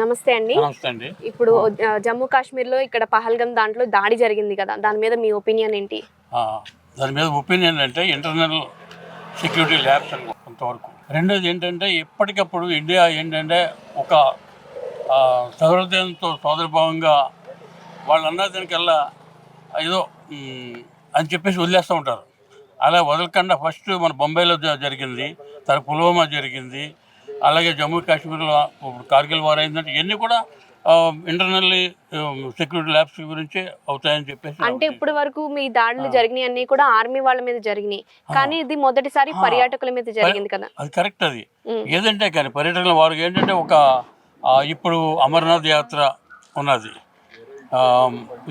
నమస్తే అండి. నమస్తే అండి. ఇప్పుడు జమ్మూ కాశ్మీర్లో ఇక్కడ పహల్గం దాంట్లో దాడి జరిగింది కదా దాని మీద మీ ఒపీనియన్ ఏంటి? దాని మీద ఒపీనియన్ అంటే ఇంటర్నల్ సెక్యూరిటీ ల్యాబ్స్ కొంతవరకు. రెండోది ఏంటంటే ఎప్పటికప్పుడు ఇండియా ఏంటంటే ఒక సహృదయంతో సోదరభావంగా వాళ్ళు అన్న దానికల్లా ఏదో అని చెప్పేసి వదిలేస్తూ ఉంటారు. అలా వదలకుండా ఫస్ట్ మన బొంబాయిలో జరిగింది తర్వాత పుల్వామా జరిగింది అలాగే జమ్మూ కాశ్మీర్లో ఇప్పుడు కార్గిల్ వార్ అయిందంటే ఇవన్నీ కూడా ఇంటర్నల్లీ సెక్యూరిటీ ల్యాబ్స్ గురించి అవుతాయని చెప్పేసి అంటే ఇప్పటి వరకు మీ దాడులు జరిగినాయి అన్ని కూడా ఆర్మీ వాళ్ళ మీద జరిగినాయి. కానీ ఇది మొదటిసారి పర్యాటకుల మీద జరిగింది కదా? అది కరెక్ట్ అది. ఏదంటే కానీ పర్యటనల వారికి ఏంటంటే ఒక ఇప్పుడు అమర్నాథ్ యాత్ర ఉన్నది.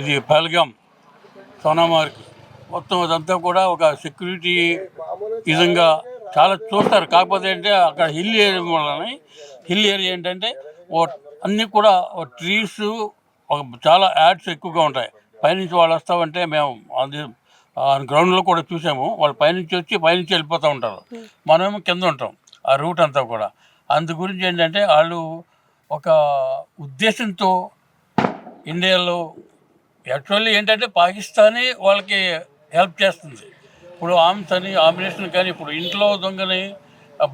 ఇది పహల్గాం సోనామార్గ్. మొత్తం అదంతా కూడా ఒక సెక్యూరిటీ విధంగా చాలా చూస్తారు. కాకపోతే అంటే అక్కడ హిల్ ఏరియా వలన హిల్ ఏరియా ఏంటంటే ఓ అన్నీ కూడా ట్రీస్ ఒక చాలా యాడ్స్ ఎక్కువగా ఉంటాయి. పైనుంచి వాళ్ళు వస్తామంటే మేము అది గ్రౌండ్లో కూడా చూసాము. వాళ్ళు పైనుంచి వచ్చి పైనుంచి వెళ్ళిపోతూ ఉంటారు. మనమేమో కింద ఉంటాం ఆ రూట్ అంతా కూడా. అందు గురించి ఏంటంటే వాళ్ళు ఒక ఉద్దేశంతో ఇండియాలో యాక్చువల్లీ ఏంటంటే పాకిస్తానే వాళ్ళకి హెల్ప్ చేస్తుంది. ఇప్పుడు ఆమ్స్ అని ఆమినేషన్ కానీ ఇప్పుడు ఇంట్లో దొంగని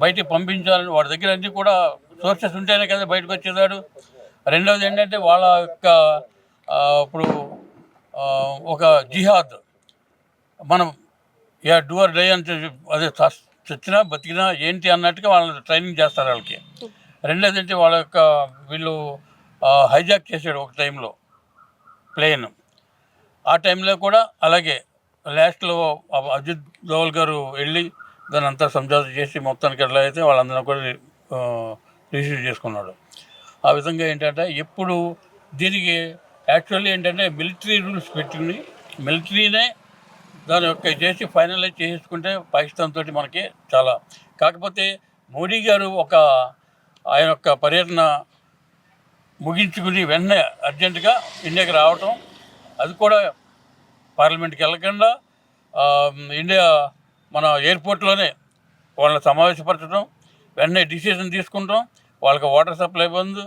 బయటకి బయటికి పంపించాలని వాడి దగ్గర అన్నీ కూడా సోర్సెస్ ఉంటేనే కదా బయటకు వచ్చేదాడు రెండవది ఏంటంటే వాళ్ళ యొక్క ఇప్పుడు ఒక జిహాద్. మనం యా డూఆర్ డై అని అదే చచ్చినా బతికినా ఏంటి అన్నట్టుగా వాళ్ళని ట్రైనింగ్ చేస్తారు వాళ్ళకి. రెండోది ఏంటి వాళ్ళ యొక్క వీళ్ళు హైజాక్ చేశాడు ఒక టైంలో ప్లేన్. ఆ టైంలో కూడా అలాగే లాస్ట్లో అజిత్ దోవల్ గారు వెళ్ళి దాని అంతా సంజాత చేసి మొత్తానికి ఎట్లా అయితే వాళ్ళందరూ కూడా రిసీవ్ చేసుకున్నాడు. ఆ విధంగా ఏంటంటే ఎప్పుడు దీనికి యాక్చువల్లీ ఏంటంటే మిలిటరీ రూల్స్ పెట్టుకుని మిలిటరీనే దాని యొక్క చేసి ఫైనలైజ్ చేసుకుంటే పాకిస్తాన్ తోటి మనకి చాలా. కాకపోతే మోడీ గారు ఒక ఆయన యొక్క పర్యటన ముగించుకుని వెంటనే అర్జెంటుగా ఇండియాకి రావటం అది కూడా పార్లమెంట్కి వెళ్ళకుండా ఇండియా మన ఎయిర్పోర్ట్లోనే వాళ్ళని సమావేశపరచడం వెంటనే డిసిజన్ తీసుకుంటాం వాళ్ళకి వాటర్ సప్లై బంద్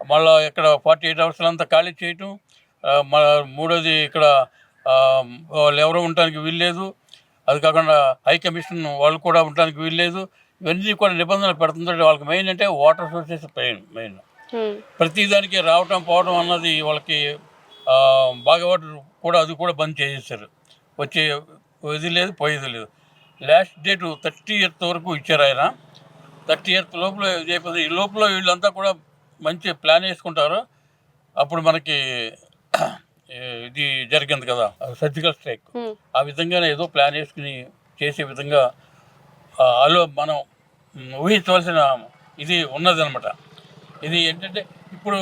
మళ్ళీ ఇక్కడ ఫార్టీ ఎయిట్ అవర్స్లో అంతా ఖాళీ చేయటం మన మూడోది ఇక్కడ వాళ్ళు ఎవరు ఉండటానికి వీల్లేదు. అది కాకుండా హై కమిషన్ వాళ్ళు కూడా ఉండటానికి వీల్లేదు. ఇవన్నీ కూడా నిబంధనలు పెడుతుంటే వాళ్ళకి మెయిన్ అంటే వాటర్ సోర్సెస్ మెయిన్. ప్రతి దానికి రావటం పోవడం అన్నది వాళ్ళకి ఆ, బాగా వాటర్ కూడా అది కూడా బంద్ చేసేసారు వచ్చే ఇది లేదు పోయేది లేదు. లాస్ట్ డేట్ థర్టీ ఇయర్త్ వరకు ఇచ్చారు ఆయన. థర్టీ ఇయర్త్ లోపల అయిపోతుంది ఈ లోపల వీళ్ళంతా కూడా మంచి ప్లాన్ వేసుకుంటారు. అప్పుడు మనకి ఇది జరిగింది కదా సర్జికల్ స్ట్రైక్. ఆ విధంగానే ఏదో ప్లాన్ వేసుకుని చేసే విధంగా అలో మనం ఊహించవలసిన ఇది ఉన్నదన్నమాట. ఇది ఏంటంటే ఇప్పుడు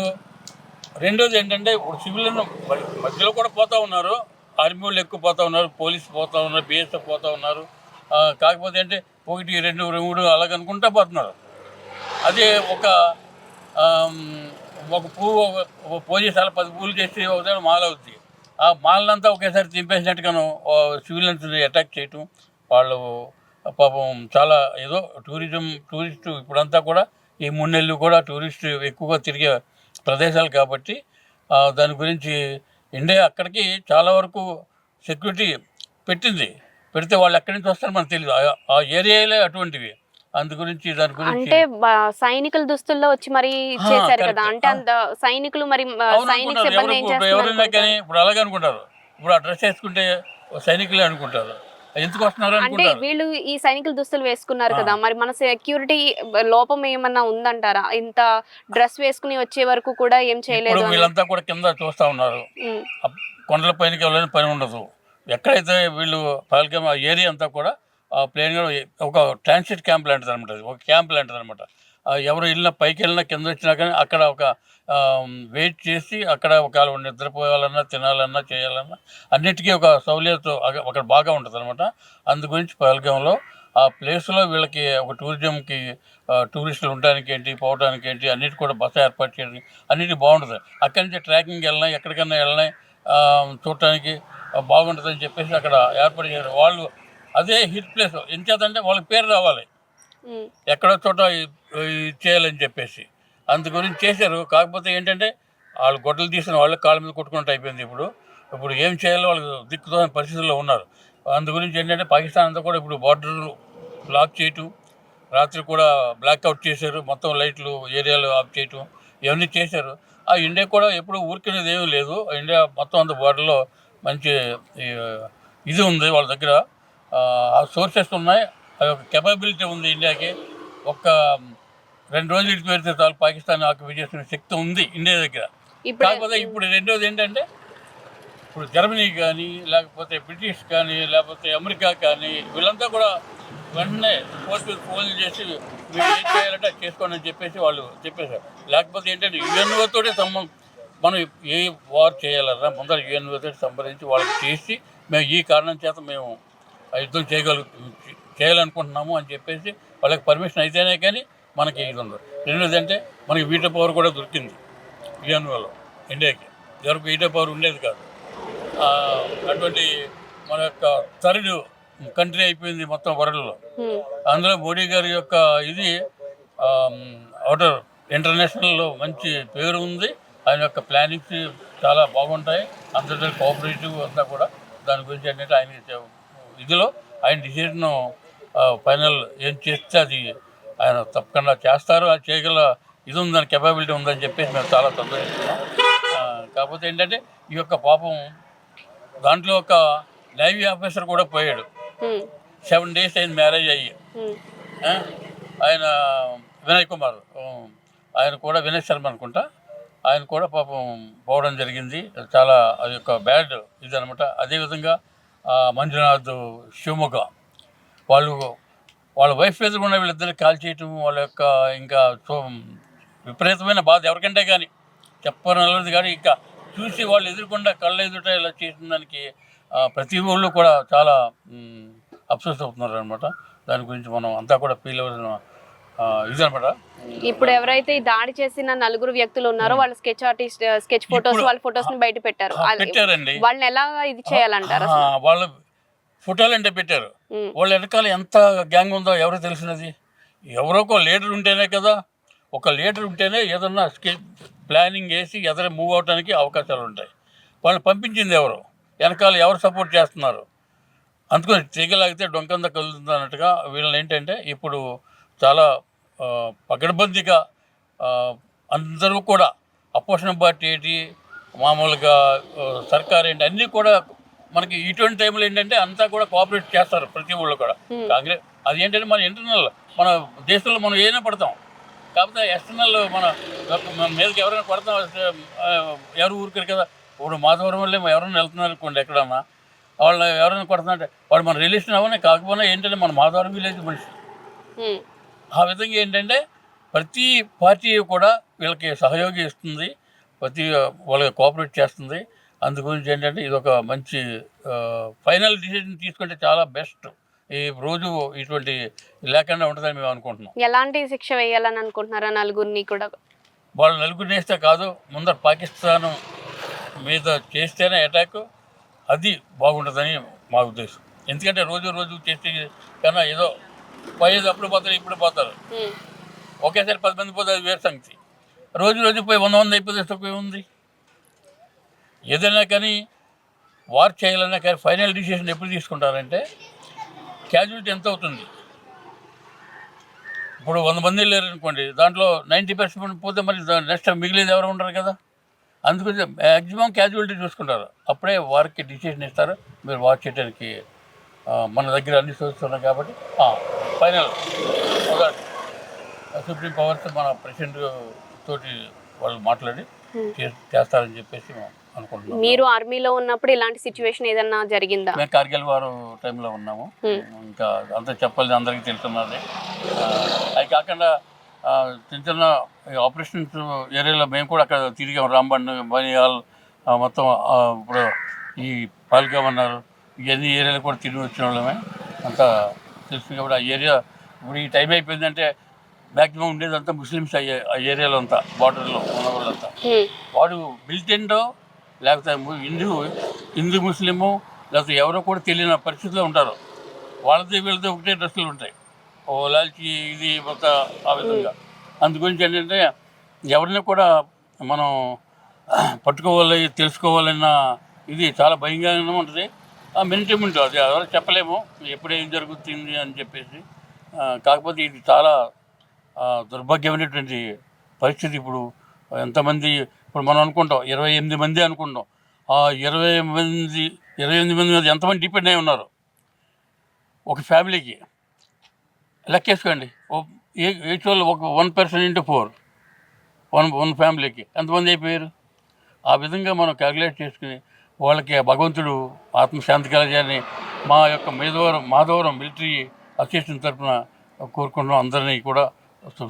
రెండోది ఏంటంటే ఇప్పుడు సివిలియన్ మధ్యలో కూడా పోతా ఉన్నారు. ఆర్మీ వాళ్ళు ఎక్కువ పోతూ ఉన్నారు పోలీస్ పోతా ఉన్నారు బీఎస్ఎఫ్ పోతూ ఉన్నారు. కాకపోతే అంటే ఒకటి రెండు మూడు అలాగనుకుంటా పోతున్నారు. అదే ఒక ఒక పువ్వు ఒక- ఒక పోలీస్ అలా పది పువ్వులు చేసి ఒకసారి మాల అవుద్ది. ఆ మాలనంతా ఒకేసారి చింపేసినట్టుగాను సివిలియన్స్ అటాక్ చేయటం వాళ్ళు పాపం చాలా ఏదో టూరిజం టూరిస్టు ఇప్పుడంతా కూడా ఈ మూడు నెలలు కూడా టూరిస్ట్ ఎక్కువగా తిరిగే ప్రదేశాలు కాబట్టి దాని గురించి ఇండియా అక్కడికి చాలా వరకు సెక్యూరిటీ పెట్టింది. పెడితే వాళ్ళు ఎక్కడి నుంచి వస్తారో మనకు తెలియదు ఆ- ఏరియాలే అటువంటివి. అందు గురించి దాని గురించి అంటే సైనికుల దుస్తుల్లో వచ్చి మరి చేశారు కదా. అంటే అంత సైనికులు మరి సైనిక. సిబ్బంది ఏం ఇప్పుడు ఎవరైనా కానీ ఇప్పుడు అలాగే అనుకుంటారు. ఇప్పుడు ఆ డ్రెస్ వేసుకుంటే సైనికులే అనుకుంటారు. ఎందుకు వస్తున్నారు అంటే వీళ్ళు ఈ సైనికుల దుస్తులు వేసుకున్నారు కదా మరి మన సెక్యూరిటీ లోపం ఏమన్నా ఉందంటారా? ఇంత డ్రెస్ వేసుకుని వచ్చే వరకు కూడా ఏం చేయలేదు వీళ్ళంతా కూడా కింద చూస్తూ ఉన్నారు. కొండల పైనకి వెళ్ళని పని ఉండదు. ఎక్కడైతే వీళ్ళు ఆ ఏరియా అంతా కూడా ప్లేన్ ఒక ట్రాన్సిట్ క్యాంప్ లాంటిది అనమాట ఒక క్యాంప్ లాంటిది అనమాట ఎవరు వెళ్ళినా పైకి వెళ్ళినా కింద వచ్చినా కానీ అక్కడ ఒక వెయిట్ చేసి అక్కడ ఒకవేళ నిద్రపోవాలన్నా తినాలన్నా చేయాలన్నా అన్నిటికీ ఒక సౌలభ్యత అక్కడ బాగా ఉంటుంది అనమాట అందు గురించి పహల్గాంలో ఆ ప్లేస్లో వీళ్ళకి ఒక టూరిజంకి టూరిస్టులు ఉండడానికి ఏంటి పోవడానికి ఏంటి అన్నిటి కూడా బస్సు ఏర్పాటు చేయడానికి అన్నిటి బాగుంటుంది. అక్కడి నుంచి ట్రాకింగ్ వెళ్ళినా ఎక్కడికైనా వెళ్ళినా చూడటానికి బాగుంటుందని చెప్పేసి అక్కడ ఏర్పాటు చేశారు. వాళ్ళు అదే హిట్ ప్లేస్. ఎంచేతంటే వాళ్ళకి పేరు రావాలి. ఎక్కడో చోట చేయాలని చెప్పేసి. అందు గురించి చేశారు. కాకపోతే ఏంటంటే వాళ్ళు గొడ్డలు తీసిన వాళ్ళు కాళ్ళ మీద కొట్టుకున్నట్టు అయిపోయింది ఇప్పుడు. ఇప్పుడు ఏం చేయాలో వాళ్ళు దిక్కుతో పరిస్థితుల్లో ఉన్నారు. అందు గురించి ఏంటంటే పాకిస్తాన్ అంతా కూడా ఇప్పుడు బార్డర్ బ్లాక్ చేయటం రాత్రి కూడా బ్లాక్అవుట్ చేశారు. మొత్తం లైట్లు ఏరియాలు ఆఫ్ చేయటం ఇవన్నీ చేశారు. ఆ ఇండియా కూడా ఎప్పుడు ఊరికినది ఏమీ లేదు. ఆ ఇండియా మొత్తం అంత బార్డర్లో మంచి ఈ, ఇది ఉంది వాళ్ళ దగ్గర. ఆ సోర్సెస్ ఉన్నాయి. ఆ యొక్క కెపబిలిటీ ఉంది ఇండియాకి. ఒక్క రెండు రోజులు ఇటు పెడితే చాలు పాకిస్తాన్ ఆక్యుపై చేసిన శక్తి ఉంది ఇండియా దగ్గర. కాకపోతే ఇప్పుడు రెండోది ఏంటంటే ఇప్పుడు జర్మనీ కానీ లేకపోతే బ్రిటిష్ కానీ లేకపోతే అమెరికా కానీ వీళ్ళంతా కూడా వెంటనే పోస్ట్ ఫోన్ చేసి మీరు ఏం చేయాలంటే అది చేసుకోండి అని చెప్పేసి వాళ్ళు చెప్పేశారు. లేకపోతే ఏంటంటే యుఎన్ఓతోటే సంబంధం మనం ఏ వార్ చేయాలన్నా ముందర యుఎన్ఓతో సంప్రదించి వాళ్ళకి చేసి మేము ఈ కారణం చేత మేము ఆ యుద్ధం చేయగలు చేయాలనుకుంటున్నాము అని చెప్పేసి వాళ్ళకి పర్మిషన్ అయితేనే కానీ మనకి ఇది ఉంది. రెండోది అంటే మనకి వీటో పవర్ కూడా దొరికింది యుఎన్ఓలో ఇండియాకి. ఎవరికి వీటో పవర్ ఉండేది కాదు. అటువంటి మన యొక్క థర్డ్ కంట్రీ అయిపోయింది మొత్తం వరల్డ్లో. ఉమ్, అందులో మోడీ గారి యొక్క ఇది అవుటర్ ఇంటర్నేషనల్లో మంచి పేరు ఉంది. ఆయన యొక్క ప్లానింగ్స్ చాలా బాగుంటాయి. అందరితో కోఆపరేటివ్ అంతా కూడా దాని గురించి ఏంటంటే ఆయన ఇదిలో ఆయన డిసిజన్ ఫైనల్ ఏం చేస్తే అది ఆయన తప్పకుండా చేస్తారు. అది చేయగల ఇది ఉందని కెపాబిలిటీ ఉందని చెప్పేసి మేము చాలా సంతోషిస్తున్నాం కాకపోతే ఏంటంటే ఈ యొక్క పాపం దాంట్లో ఒక నేవీ ఆఫీసర్ కూడా పోయాడు. సెవెన్ డేస్ అయింది మ్యారేజ్ అయ్యి? ఆయన వినయ్ కుమార్ ఆయన కూడా వినయ్ శర్మ అనుకుంటా. ఆయన కూడా పాపం పోవడం జరిగింది. చాలా అది యొక్క బ్యాడ్ ఇది అనమాట అదేవిధంగా మంజునాథ్ శివమొగ్గ వాళ్ళు వాళ్ళ వైఫ్ ఎదురుకున్న వీళ్ళిద్దరికి కాల్ చేయటం వాళ్ళ యొక్క ఇంకా విపరీతమైన బాధ ఎవరికంటే కానీ చెప్పనలేదు కానీ ఇంకా చూసి వాళ్ళు ఎదురుకుండా కళ్ళ ఎదుట ఇలా చేసిన దానికి ప్రతి ఊళ్ళో కూడా చాలా అప్సెస్ అవుతున్నారు అనమాట దాని గురించి మనం అంతా కూడా ఫీల్ అవ్వాల్సిన ఇది అనమాట ఇప్పుడు ఎవరైతే ఈ దాడి చేసిన నలుగురు వ్యక్తులు ఉన్నారో వాళ్ళ స్కెచ్ ఆర్టిస్ట్ స్కెచ్ ఫొటోస్ వాళ్ళ ఫొటోస్ని బయట పెట్టారు. పెట్టారండి. వాళ్ళని ఎలా ఇది చేయాలంటారు వాళ్ళ ఫోటోలు అంటే పెట్టారు వాళ్ళ వెనకాల ఎంత గ్యాంగ్ ఉందో ఎవరో తెలిసినది? ఎవరో ఒక లీడర్ ఉంటేనే కదా ఒక లీడర్ ఉంటేనే ఏదన్నా స్కి ప్లానింగ్ వేసి ఎదర మూవ్ అవడానికి అవకాశాలు ఉంటాయి. వాళ్ళని పంపించింది ఎవరు? వెనకాల ఎవరు సపోర్ట్ చేస్తున్నారు? అందుకని తీగలాగితే డొంకంద కలుగుతుంది అన్నట్టుగా వీళ్ళని ఏంటంటే ఇప్పుడు చాలా పగడ్బందీగా ఆ, అందరూ కూడా అపోజిషన్ పార్టీ ఏంటి మామూలుగా సర్కార్ ఏంటి అన్నీ కూడా మనకి ఇటువంటి టైంలో ఏంటంటే అంతా కూడా కోఆపరేట్ చేస్తారు ప్రతి ఊళ్ళో కూడా. Hmm. కాంగ్రెస్ అది ఏంటంటే మన ఇంటర్నల్ మన దేశంలో మనం ఏమైనా పడతాం. కాకపోతే ఎక్స్టర్నల్ మన మీదకి ఎవరైనా పడతాం ఆ, ఎవరు ఊరికారు కదా. ఇప్పుడు మాధవరం వల్లే ఎవరైనా వెళ్తున్నారు అనుకోండి ఎక్కడన్నా వాళ్ళు ఎవరైనా కొడుతున్నారంటే వాడు మన రిలేషన్ అవనే కాకపోయినా ఏంటంటే మన మాధవరం విలేజ్ మనిషి. ఉమ్, ఆ విధంగా ఏంటంటే ప్రతి పార్టీ కూడా వీళ్ళకి సహయోగి ఇస్తుంది ప్రతి వాళ్ళకి కోఆపరేట్ చేస్తుంది. అందు గురించి ఏంటంటే ఇది ఒక మంచి ఫైనల్ డిసిజన్ తీసుకుంటే చాలా బెస్ట్. ఈ రోజు ఇటువంటి లేకుండా ఉంటుందని మేము అనుకుంటున్నాం. ఎలాంటి శిక్ష వేయాలని అనుకుంటున్నారా నలుగురిని కూడా? వాళ్ళు నలుగురు నేస్తే కాదు ముందర పాకిస్తాన్ మీద చేస్తేనే అటాక్ అది బాగుంటుందని మా ఉద్దేశం. ఎందుకంటే రోజు రోజు చేస్తే కన్నా ఏదో పోయేది అప్పుడు పోతారు ఇప్పుడు పోతారు. ఒకేసారి పది మంది పోతే అది వేరు సంగతి. రోజు రోజు పోయి వంద మంది అయిపోతే తక్కువ ఉంది ఏదైనా కానీ వార్ చేయాలన్నా కానీ ఫైనల్ డిసిషన్ ఎప్పుడు తీసుకుంటారంటే క్యాజువాలిటీ ఎంత అవుతుంది? ఇప్పుడు వంద మంది వెళ్ళారు అనుకోండి దాంట్లో నైంటీ పర్సెంట్ పోతే మరి నెక్స్ట్ మిగిలేదు ఎవరు ఉండరు కదా? అందుకని మ్యాక్సిమం క్యాజువాలిటీ చూసుకుంటారు. అప్పుడే వారికి డిసిషన్ ఇస్తారు. మీరు వాచ్ చేయడానికి మన దగ్గర అన్ని ఉన్నాయి కాబట్టి ఫైనల్. సుప్రీం పవర్స్ మన ప్రెసిడెంట్ తోటి వాళ్ళు మాట్లాడి చేస్తారని చెప్పేసి మీరు ఆర్మీలో ఉన్నప్పుడు ఇలాంటి సిచ్యువేషన్ ఏదన్నా జరిగిందా? మేము కార్గిల్ వారు టైంలో ఉన్నాము. Hmm. ఇంకా అంత చెప్పలేదు అందరికీ తెలుసున్నది. ఆ, అవి కాకుండా చిన్న చిన్న ఆపరేషన్స్ ఏరియాలో మేము కూడా అక్కడ తిరిగాం. రాంబండ్ బనియాల్ మొత్తం ఇప్పుడు ఈ పాల్గామ్ అన్నారు. ఇవన్నీ ఏరియాలు కూడా తిరిగి వచ్చిన వాళ్ళమే. అంతా తెలుసు కాబట్టి ఆ ఏరియా ఇప్పుడు ఈ టైం అయిపోయిందంటే మ్యాక్సిమం ఉండేదంతా ముస్లిమ్స్ అయ్యే ఆ ఏరియాలో అంతా బార్డర్లో ఉన్న వాళ్ళంతా. ఉమ్, వాడు బిల్టెండో లేకపోతే హిందూ హిందూ ముస్లిము లేకపోతే ఎవరో కూడా తెలియని పరిస్థితిలో ఉంటారు. వాళ్ళది వీళ్ళది ఒకటే డ్రెస్సులు ఉంటాయి. ఓ లాల్చి ఇది ఒక ఆ విధంగా. అందు గురించి ఏంటంటే ఎవరిని కూడా మనం పట్టుకోవాలి తెలుసుకోవాలన్న ఇది చాలా భయంగా ఉంటుంది. ఆ మెనిటిమెంట్ అది ఎవరు చెప్పలేము. ఎప్పుడేం జరుగుతుంది అని చెప్పేసి. కాకపోతే ఇది చాలా దుర్భాగ్యమైనటువంటి పరిస్థితి ఇప్పుడు. ఎంతమంది ఇప్పుడు మనం అనుకుంటాం ఇరవై ఎనిమిది మంది అనుకుంటాం. ఆ ఇరవై మంది ఇరవై ఎనిమిది మంది మీద ఎంతమంది డిపెండ్ అయి ఉన్నారు? ఒక ఫ్యామిలీకి. లెక్కేసుకోండి ఓ- ఏ ఒక one person into four. One one ఫ్యామిలీకి. ఎంతమంది అయిపోయారు? ఆ విధంగా మనం క్యాలిక్యులేట్ చేసుకుని వాళ్ళకి భగవంతుడు ఆత్మశాంతి కలగాలని మా యొక్క మేధవరం మాధవరం మిలిటరీ అసోసియేషన్ తరఫున కోరుకుంటున్నాం. అందరినీ కూడా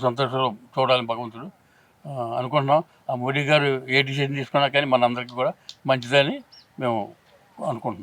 సంతోషంలో చూడాలని భగవంతుడు అనుకుంటున్నాం. ఆ మోడీ గారు ఏ డిసిషన్ తీసుకున్నా కానీ మనందరికీ కూడా మంచిదని మేము అనుకుంటున్నాం.